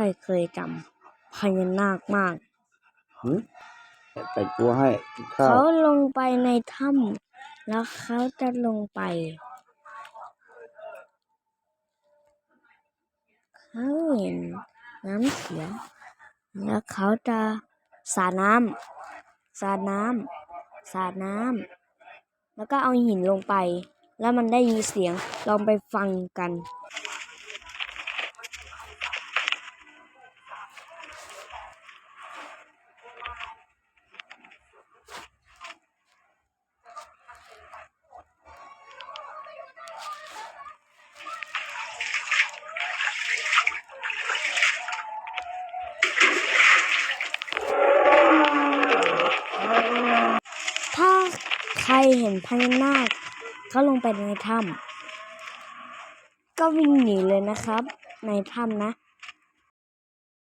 รเคยจำพญานาคมาก หืมแต่กลัวให้กินข้าวเขาลงไปในถ้ำแล้วเขาจะลงไป เขาเห็นน้ำเสีย แล้วเขาจะสาดน้ำสาดน้ำสาดน้ำแล้วก็เอาหินลงไป แล้วมันได้ยินเสียงลองไปฟังกัน ใครเห็นพญานาคเขาลงไปในถ้ำก็วิ่งหนีเลยนะครับ ในถ้ำนะ